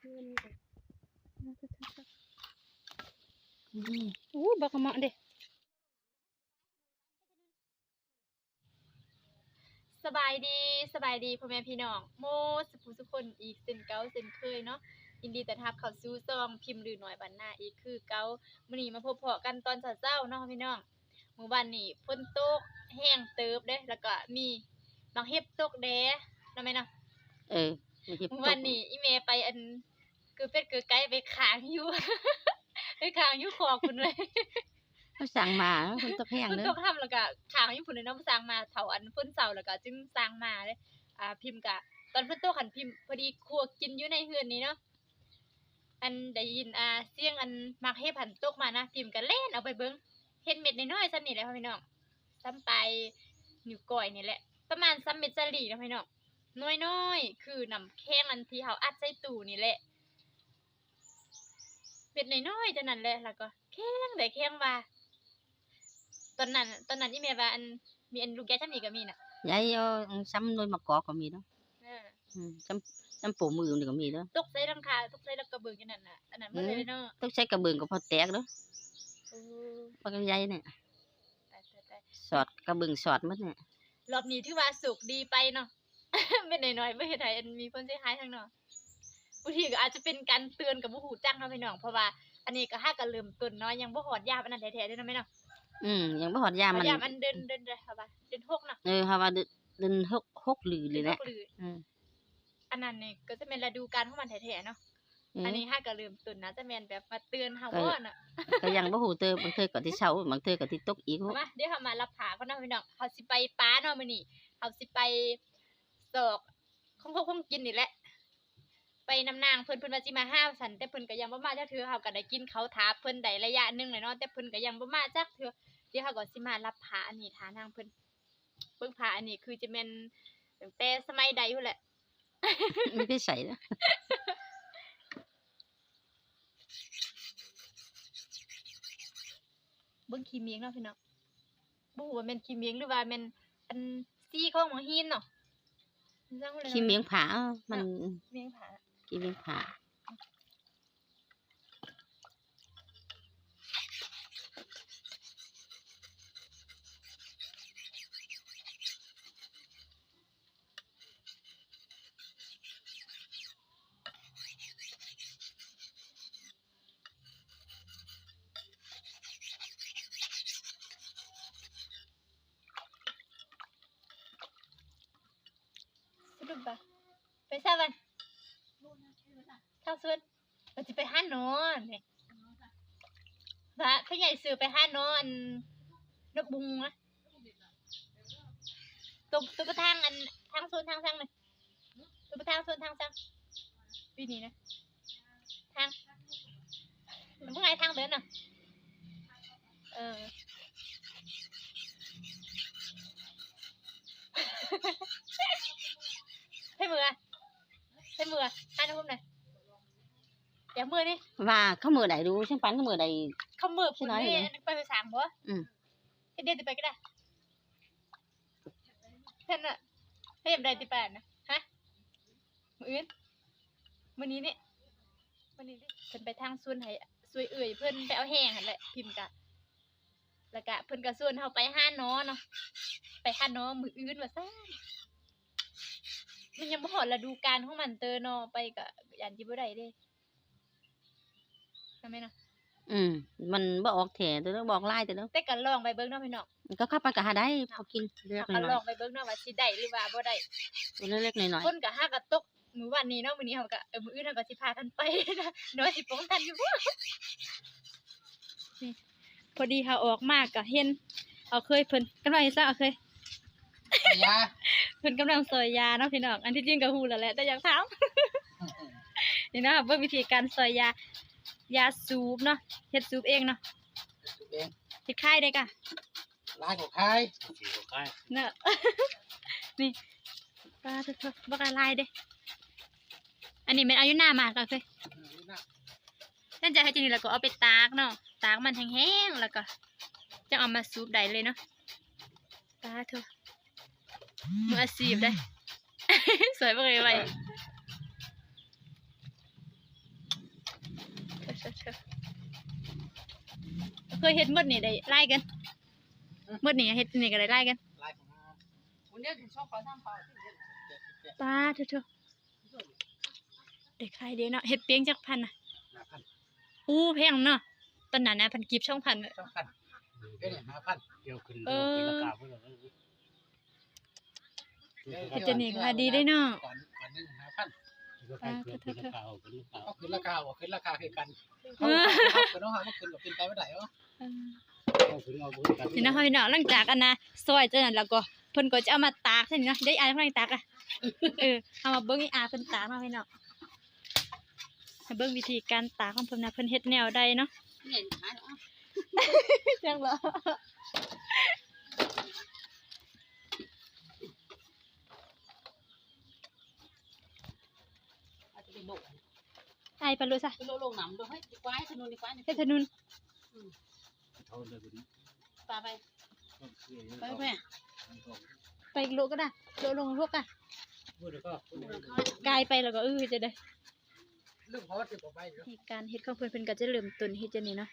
เพื่อนอืมอู้บักกะเหมาะเด้สบายดีสบายดีพ่อแม่พี่น้องโมสุภูสุคนอีกเส้นเก้าเส้นเคยเนาะยินดีแต่ทับเข้าสู่ซองพิมพ์หรือหน่อยบันหน้าอีกคือเก้ามื้อนี้มาพบเพาะกันตอนเช้าๆเนาะพี่น้องมื้อวันนี้ฝนตกแห้งเติบเด้แล้วก็มีบางเห็บตกแดเนาะแม่เนาะเออไม่ใช่มื้อวันนี้อีเมไปอัน คือเป็ดคือไก่ไปค้างอยู่ ไปค้างอยู่คอคุณเลยเขาสั่งมาคนตะแพงฝนเด้ตอกทำแล้วก็ค้างอยู่พุ่นเลยเนาะสร้างมาเถาอันฝนเสาร์แล้วก็จึงสร้างมาเลยอ่า พิมพ์กะ ตอนฝนตกหันพิมพ์พอดีครัวกินอยู่ในเฮือนนี้เนาะอันได้ยินอ่าเสียงอันมักเฮ็ดผันตกมานะพิมพ์ก็เล่นเอาไปเบิ่งเห็นเม็ดน้อยๆซ้ำนี่แหละพ่อพี่น้องซ้ำไปนิ้วก้อยนี่แหละ ประมาณซ้ำเม็ดสลีนะพี่น้องน้อยๆ คือน้ำแข็งอันที่เฮาอัดใส่ตู้นี่แหละ เม็ดน้อยๆจังนั้นแหละแล้วก็แข็งได้แข็งว่า ตอนนั้น ตอนนั้นที่แม่ว่าอันมีอันลูกแก้วซ้ำนี่ก็มีน่ะยายเอาซ้ำนวยมะกอกก็มีเนาะเอออืมซ้ำซ้ำปูมือนี่ก็มีเนาะตกใส่หลังคาตกใส่แล้วก็เบิ่งกันนั่นน่ะอันนั้นบ่ได้เลยเนาะต้องใช้กระเบื้องก็พอแตกเนาะโอ้ปากยายเนี่ยตายตายตายสอดกระเบื้องสอดหมัดเนี่ยรอบนี้ถือว่าสุกดีไปเนาะไม่น้อยๆบ่เฮ็ดให้อันมีคนเสียหายทางเนาะ บางทีก็อาจจะเป็นการเตือนกับบ่ฮู้จักเนาะพี่น้องเพราะว่าอันนี้ก็ฮักก็เริ่มต้นเนาะยังบ่ฮอดยามอันนั้นแท้ๆเด้อเนาะแม่เนาะอืมยังบ่หอดยามันยามอันเดินเดินเด้อค่ะว่าเดินหกเนาะเออเฮาว่าเดินเดินหกหกหลือเลยแหละดินหกหรืออืมอันนั้นนี่ก็จะเป็นฤดูกาลของมันแท้ๆเนาะเอออันนี้ฮักก็เริ่มต้นนะจะแม่นแบบมาเตือนเฮาเออว่าน่ะก็ยังบ่ฮู้เติมบางเทื่อก็ที่เช้าบางเทื่อก็ที่ตกอีกมาเดี๋ยวเขามารับผาก็นาะพี่น้องเขาสิไปป้าเนาะมื้อนี้เขาสิไปสอกคงคงคงกินนี่แหละ ไปนำนางเพิ่นเพิ่นว่าสิมาห้าสันแต่เพิ่นก็ยังบ่มาจักเทื่อเขาก็ได้กินเขาวถาเพิ่นได้ระยะหนึงเลยเนาะแต่เพิ่นก็ยังบ่มาจักเทื่อเดี๋ยวเขาก็สิมารับผาอันนี้ทานางเพิ่นเบิ่งผาอันนี้คือจะแม่นตั้งแต่สมัยใดพุ่นแหละ ไม่ได้ใส่นะเบิ่งขี้เมียงเนาะพี่น้องบ่ฮู้ว่าแม่นขี้เมียงหรือว่าแม่นอันซี่ของหมอหินเนาะจังว่าเลยขี้เมียงผามัน เมียงผา ขี้เมียง ผาสรุปบ่ไปซะวันเท่าสุดเราจะไปห้านอนเนี่ยพระพี่ใหญ่ซื้อไปห้านอนนกบุงนะตัวตัวประทางอันทางโซนทางซังเลยตัวประทางโซนทางซังปีนี้นะทางมันเพิ่งไงทางเดินน่ะเออให้มือให้มือให้น้ำพุ่มหน่อย เดี๋ยวมือนี่ว่าเขามือใดดูช่างปันเขามือใดเขามือพุ่นใช่ไหมนี่ไปไปสามบ่อืมให้เดินติไปก็ได้เพื่อนน่ะให้ยามใดติไปนะฮะมืออื่นมือนี้นี่มือนี้นี่เพิ่นไปทางส่วนให้สวยเอื่อยเพิ่นไปเอาแห้งหั่นแหละพิมพ์กะแล้วก็เพิ่นก็ส่วนเฮาไปห้าน้อเนาะไปห้าน้อมืออื่นว่าซ่ามันยังบ่ฮอดฤดูกาลของมันเตอเนาะไปก็ยันสิบ่ได้เด้ ทำไมเนาะอืมมันบ่ออกแถแต่ต้องบอกไล่แต่เนาะแต่ก็ลองไปเบิ่งเนาะพี่น้องมันก็เข้าไปก็หาได้พอกินเลือกหก็น่ลออยงไปเบิ่งเนาะว่าสิได้หรือว่าบ่ได้ๆตัวเล็กๆหน่อยคนก็หาก็ตกมื้อวันนี้เนาะมื้อนี้เฮาก็เออมื้ออื่นเฮาก็สิพากันไปนะน้อยสิป้องกันอยู่บ่นี่พอดีเฮาออกมาก็เห็นเอาเคยเพิ่นกำลังสิซะเอาเคยยาเพิ่นกำลังซอยยาเนาะพี่น้องอันที่จริงก็ฮู้แล้วแหละแต่อยากถามนี่นะคะเบิ่งวิธีการซอยยา ยาสูบเนาะเฮ็ดสูบเองเนาะเองเฮ็ดค่ายได้กะร้านของใครเนอะนี่ปลาทุกๆบักอะไรเด้ อันนี้เป็นอายุหน้ามากก็คือนั่นจะให้จริงๆแล้วก็เอาไปตากเนาะตากมันแห้งๆแล้วก็จะเอามาซูปได้เลยเนาะปลาเถอะมืออาชีพได้ สวยมากเลยไป เคยเฮ็ดหมดนี่ได้ไล่กันหมดนี่เฮ็ดนี่ก็ได้ไล่กันลายของเขาวันนี้ถึงชอบเขาทำเขาที่เด็ดเจ็ดสิบเจ็ดป้าเถอะๆเด็กใครเด้เนาะเฮ็ดเปียงจักพันน่ะห้าพันอู้แพงเนาะตอนนั้นนะพันกีบช่องพันน่ะสองพันเดี๋ยวนี้ห้าพันเกี่ยวขึ้นเออขึ้นราคาเพิ่นเลยเฮ็ดจะนี่ก็ว่าดีได้เนาะก่อนก่อนหนึ่งห้าพัน ก็ใครเกิดขึ้นราคาขึ้นราคาก็ขึ้นราคาว่าขึ้นราคาคือกันเขาขึ้นน้องหาว่าขึ้นกับขึ้นไปไม่ได้หรอเอาขึ้นเอาขึ้นกันนี่นะพี่น้องหลังจากอันนะซอยเจังนั้นแล้วก็เพิ่นก็จะเอามาตากใช่ไหมเนาะได้อายเพิ่นตากอะเออเอามาเบิ่งอีอาเพิ่นตากเนาพี่น้องให้เบิ่งวิธีการตากของเพิ่นนะเพิ่นเฮ็ดแนวใดเนาะเนี่ยหายแล้วจังเหรอ อาจจะไปโดดอายไปเลยซะไปโลลงหนำดูเฮ้ยดีกว่าให้ถนนดีกว่าเนี่ยเฮ็ดถนนเท่าเลยคุณปลาไปก็คือไปแม่ไปอีกโลก็ได้โลลงพวกอะพูดแล้วก็พูดแล้วก็กายไปแล้วก็เออจะได้เรื่องเพราะว่าจะบอกไปเดี๋ยววิธีการเฮ็ดของเพิ่นเพิ่นก็จะเริ่มต้นเฮ็ดจังนี้เนาะ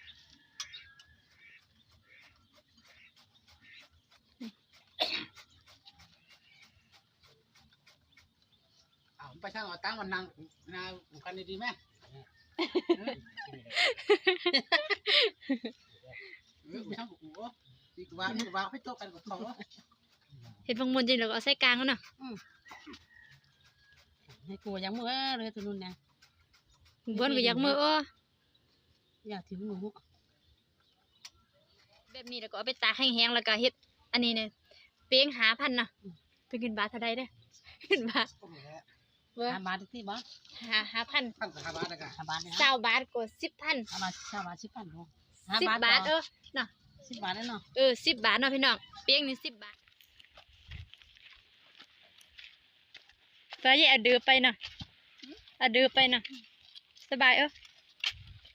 อ้าวผม ไปช่างเอาตั้งวันนางนาผมกันดีไหมเออไปช่างกูโอ้ดีกวาดีกว่าให้โตกันกับเขาเฮ็ดบางมวนจริงแล้วก็เอาใส่กลางเอาเนาะให้กลัวยังมือเลยถนนเนี่ยบิ่นก็อยากมืออ้ออยากถึงหนูแบบนี้แล้วก็เอาไปตากแห้งๆแล้วก็เฮ็ด อันนี้เนี่ยเปียงหาพันเนาะไปกินบาทเท่าใดเด้อกินบาท เว้ยห้าบาทที่บ้านหาหาพันพันสหบาทนะกันห้าบาทเนี่ยเก้าบาทก็สิบพันห้าบาทห้าบาทสิบพันพอสิบบาทเออสิบบาทแล้วเนาะเออสิบบาทเนาะพี่น้องเปียงนี่สิบบาทไปแย่เอาเดือไปเนาะเอาเดือไปเนาะสบายเออ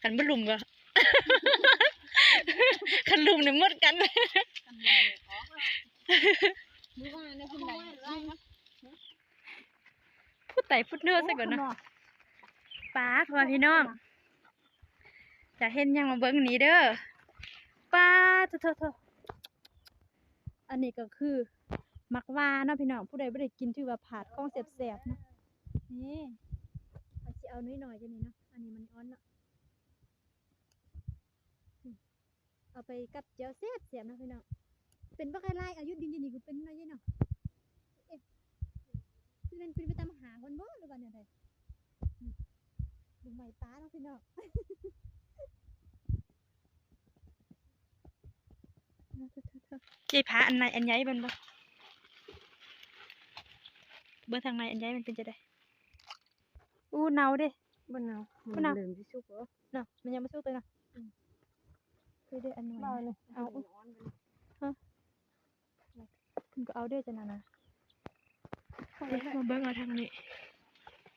ขันบ่ลุมก็ขันลุมเนี่ยหมดกันมือว่าเนี่ยคุณไหน พูดไต่พูดเนื้อซะก่อนนะป้ากว่าพี่น้องจะเห็นยังมาเบิ่งนี้เด้อป้าโทษๆอันนี้ก็คือ มักว่าเนาะพี่น้องผู้ใดบ่ได้กินถือว่าผาดของแซ่บๆนะนี่เอาสิเอาน้อยๆจังนี้เนาะอันนี้มันอ่อนเนาะเอาไปกับเจียวแซ่บๆนะพี่น้องเป็นบ่ใครไล่อายุดินยู่นี่ก็เป็นน้อยเนาะ คือมันเป็นไปตามหางมันบ่หรือว่าเนี่ยใดนี่ดูใหม่ตาเนาะพี่น้องเจ๊พาอันไหนอันใหญ่มันบ่เบอร์ทางไหนอันใหญ่มันเป็นจะได้อู้เนาเด้บ้านเราบ้านเราเดิมที่สุกเหรอเนาะมันยังไม่สู้ตัวเนาะคือได้อันหน่อยบ้านะเลยเอาอุ๊ยคุณก็เอาเด้อจังนะนะเดี๋ยว มาเบิ่งเอาทางนี้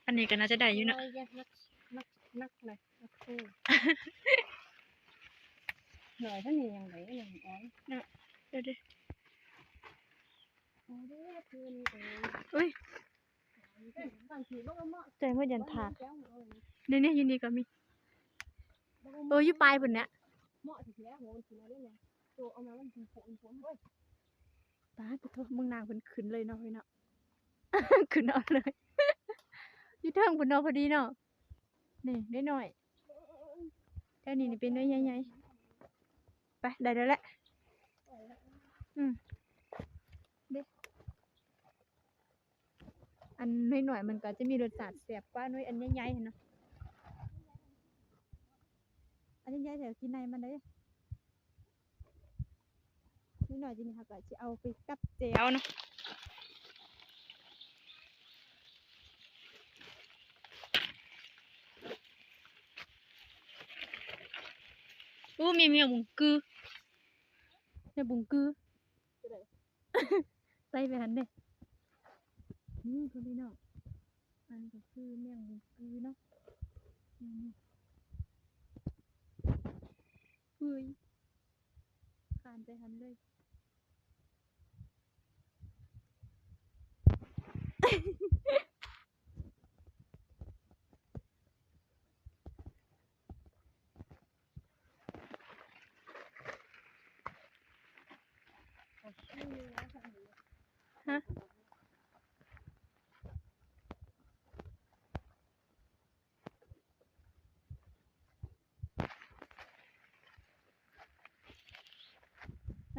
อันนี้ก็น่าจะได้อยู่เนาะนักนักนักเลยนักคู่หน่อยท่านนี่ยังไงยังอ่อนเดี๋ยวเดี๋ยวอ๋อเด้อคืนเองอุ้ยบางทีบ่ก็เหมาะใจเมื่อยันถากแก้วเออนี่นี่อยู่นี่ก็มีเอออยู่ปลายพุ่นเนี่ยเหมาะที่แล้วโหนที่แล้วได้เนี่ยตัวเอามามันถึงฝนฝนเว้ยป้าไปโทษมึงนางเพิ่นขึ้นเลยเนาะพี่เนาะ ขึ้นเอาเลยอยู่เทิงพุ่นเนาพอดีเนาะนี่ได้หน่อยแต่นี่นี่เป็นน้อใหญ่ๆไปได้แล้วแหละอืมเด้อันน้อยๆมันก็จะมีรสชาติแซ่บกว่าน้อยอันใหญ่ๆเห็นเนาะอันใหญ่ๆแต่กินในมันได้นิดหน่อยจริงๆค่ะก็จะเอาไปกับเจลเนาะ อู้มีมีบุงกือเนี่ยบุงกือใส่ไปหันเด้นี่คนนี้เนาะอันก็คือเมี่ยงบุงกือเนาะเฮ้ยขานไปหันเลย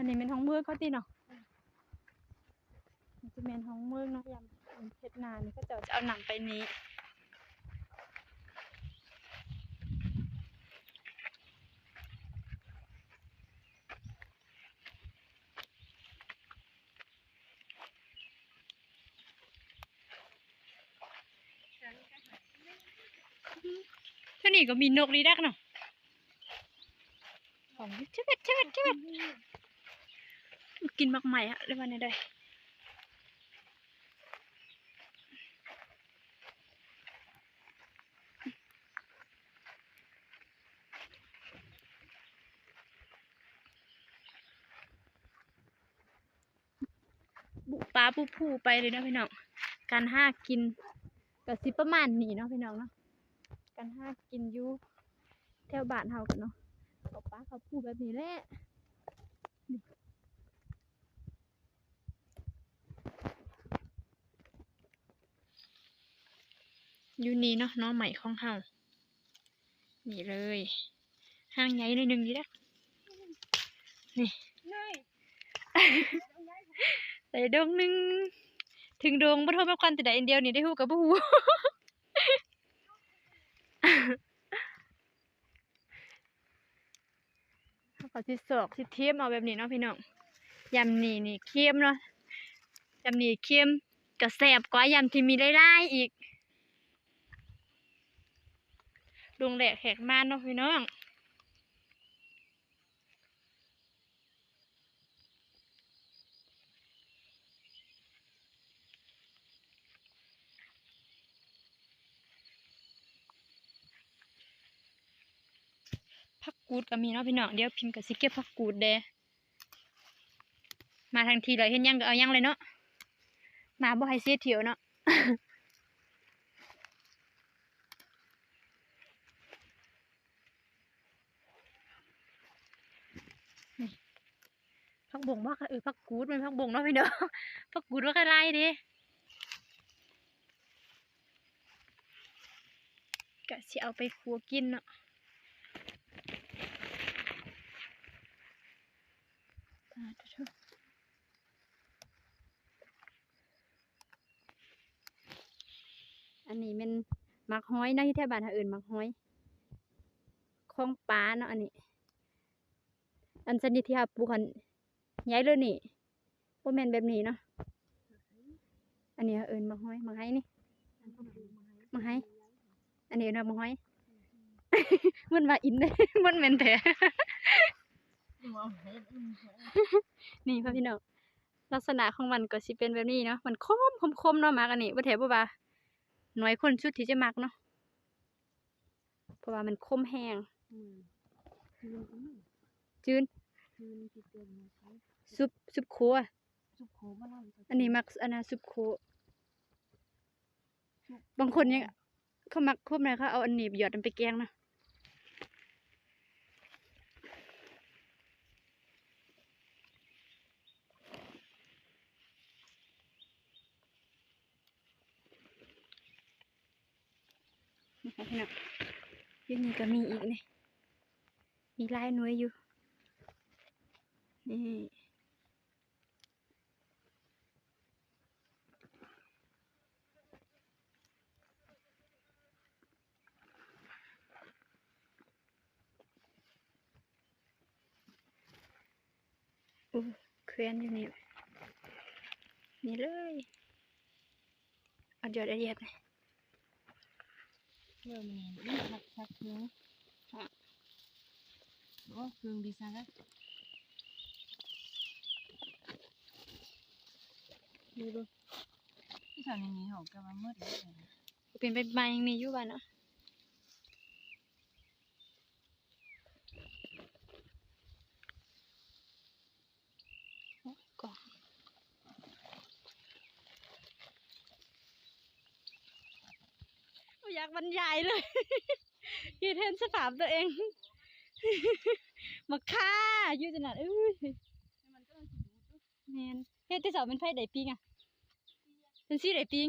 นนี้เป็นห้องมือเขาตีเนาะมันจะเป็นห้องมือเนาะยามเพชรนานี่ก็จะจะเอาหนังไปนี้เท่านี้ก็มีนกลีดักเนาะของเชิดเชิดเชิด กินมักใหม่อะเรียกว่าไงได้บุปลาปูผู้ไปเลยนะพี่น้อง การห้ากินก็สิประมาณนี้เนาะพี่น้องเนาะกันห้ากินยู่แถวบ้านเฮากันเนาะเขาป้าเขาพูดแบบนี้แหละ ยู่นี่เนาะน้องใหม่ของเฮานี่เลยห้างใหญ่หน่อยหนึ่งดีนะนี่ใส่ดงหนึ่งถึงดงบ่โทรมาควันแต่ใดอันเดียวนี่ได้ฮู้กับบ่ฮู้เขาก็สิสอกสิเทียมเอาแบบนี้เนาะพี่น้องยำนี่นี่เค็มเนาะยำนี่เค็มก็แซ่บกว่ายำที่มีหลายๆอีกลุ งแหลกแหกมานเนาะพี่น้องผักกูดก็มีเนาะพี่น้องเดี๋ยวพิมพ์ก็สิเก็บผักกูดเด้มาทางทีเลยเห็นยังก็เอายังเลยเนาะมาบ่ให้เสียเทียวเนาะ ผักบงว่าเออผักกูดมันผักบงเนาะพี่น้องผักกูดว่าอะไรด้กะสิเอาไปครัวกินเนาะอันนี้เป็นมักห้อยนะที่แถวบ้านทางอื่นมักห้อยของปลาเนาะอันนี้ อันชนิดที่หาปลูกหัน ย้ายเลยนี่บ่แม่นแบบนี้เนาะอันนี้เอิ้นมะฮ้อยมะไห้นี่มะไห้อันนี้เอิ้นว่ามะฮ้อยมันว่าอินเด้มันแม่นแท้นี่พ่อพี่น้องลักษณะของมันก็สิเป็นแบบนี้เนาะมันคมคมคมเนาะมักอันนี้บ่แท้บ่ว่าน้อยคนสุดที่จะมักเนาะเพราะว่ามันคมแห้งจืน ซุปซุปโคอะอันนี้มักอันน่ะซุปโค บางคนยังเขามักคบนะเขาเอาอันนี้ไปหยอดมันไปแกงนะนี่ค่ะพี่น้องอยี่นี่ก็มีอีกนี่มีหลายหน่วยอยู่ นี่อู้เคลื่อนอยู่นี่นี่เลยเอาเดี๋ยวละเอียดเลยเริ่มนี่นี่ผักผักเนื้อโอ้เครื่องดีไซน์แล้ว ดูดูที่ทำอย่างนี้เขาก็มามืดเลยเป็นเป็นใบยังมีอยู่บ้านเนาะโอ้กล่องอยากบรรยายเลยคิดเห็นสภาพตัวเอง มาฆ่าอยู่ขนาดเอ้ยแมนเฮ็ดที่เสาเป็นไฟไดปิงอะ เป็นสิได้ปิง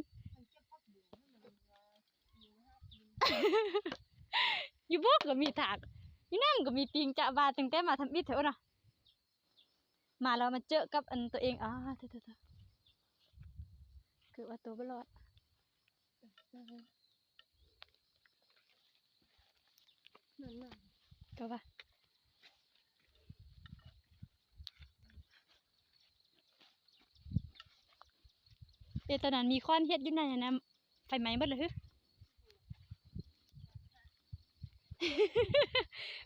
อยู่บ่ก็มีถากอยู่นั่นก็มีปิงจะบาตั้งแต่มาทำอิฐเถอะเนาะมาแล้วมาเจอกับอันตัวเองอ่าเถอะเถอะเถอะเกิดว่าตัวบ่รอดนั่นน่ะก็ว่า เอยตอนนั้นมีค้อนเฮ็ดอยู่นั่นนะนะไฟไหม้เบิดเลยฮึ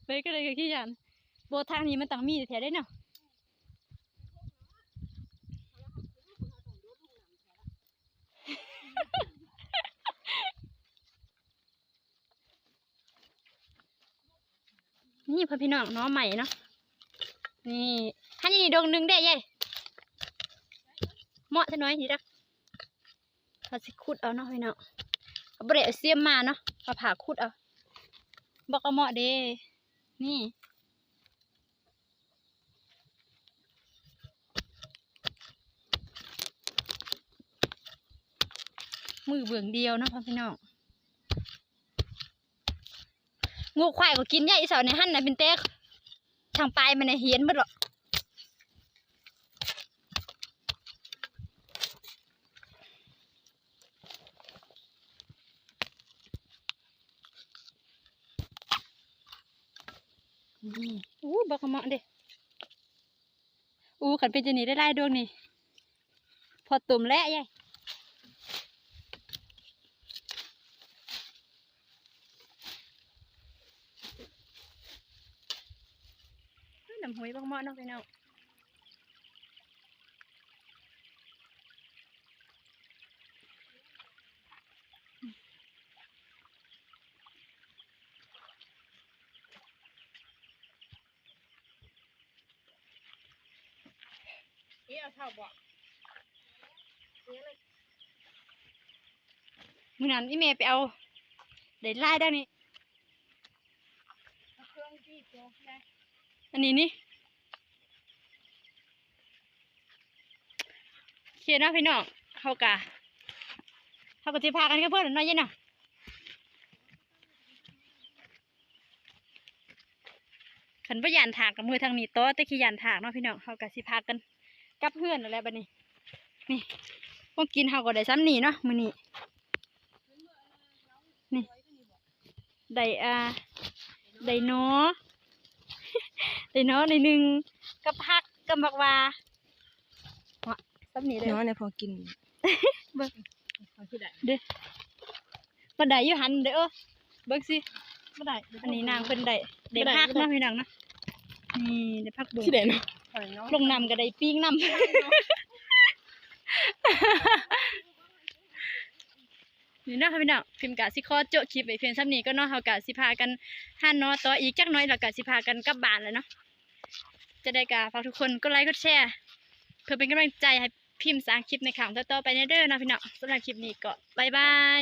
ไปก็เลยก็ขี้ยันโบทางนี้มันต้องมีแถวได้เนาะนี่พ่อพี่น้องน้องใหม่เนาะนี่ฮันนี่ดงหนึ่งได้ยัยเหมาะจะน้อยทีดัก เราสิขุดเอาเนาะพี่น้องเอาเบรเอาเสียมมาเนาะเอาผ่าขุดเอาบอกเอาเหมาะเด้นี่มือเบื้องเดียวเนาะพ่อพี่น้องงูควายก็กินใหญ่สาวในหั่นนะเป็นเต๊กทางปลายมันน่ะเหียนหมดหรอก อู้บักเหมาะเด้อู้ขันเป็นจะหนีได้ไล่ดวงนี่ พอตุ่มแล้วยายน้ำหอยบักเหมาะเนาะพี่น้อ งมื้อนั้นอีเมย์ไปเอาได้ไล่ได้นี่อันนี้นี่โอเคเนะพี่น้องเขากะเขาก็จะพากันกับเพื่อนหน่อยยันเนาะขันว่ายานถากกับมือทางนี้โต๊ะต่ขี้ยานถากเนาะพี่น้องเขากะสิพากัน กลับเพื่อนอะไรบัดนี้ นี่พวกกินเขาก็ได้ซ้ำนี่เนาะมือนี้นี่ได้อ่าได้หนอได้หนอในหนึ่งกับพักกับบักวาว่ะซ้ำนี่เลยน้องเนี่ยพอกินเบิ่งเด้บันไดอยู่หันเด้อเบิ่งสิบันไดอันนี้นางเพิ่นได้ได้พักเนาะพี่น้องเนาะนี่ได้พักบุ้งที่ไหนเนาะ ลงน้ำก็ได้ปิ้งน้ำนี่เนาะค่ะพี่น้องพิมพ์กะสิขอโจะคลิปไว้เพียงซ้ำนี้ก็เนาะเฮากะสิพากันหันเนาะต่ออีกจักหน้อยแล้วก็สิพากันกลับบ้านแล้วเนาะจะได้กะฝากทุกคนกดไลค์กดแชร์เพื่อเป็นกำลังใจให้พิมพ์สร้างคลิปในครั้งต่อๆไปเด้อเนาะพี่น้องสำหรับคลิปนี้ก็บ๊ายบาย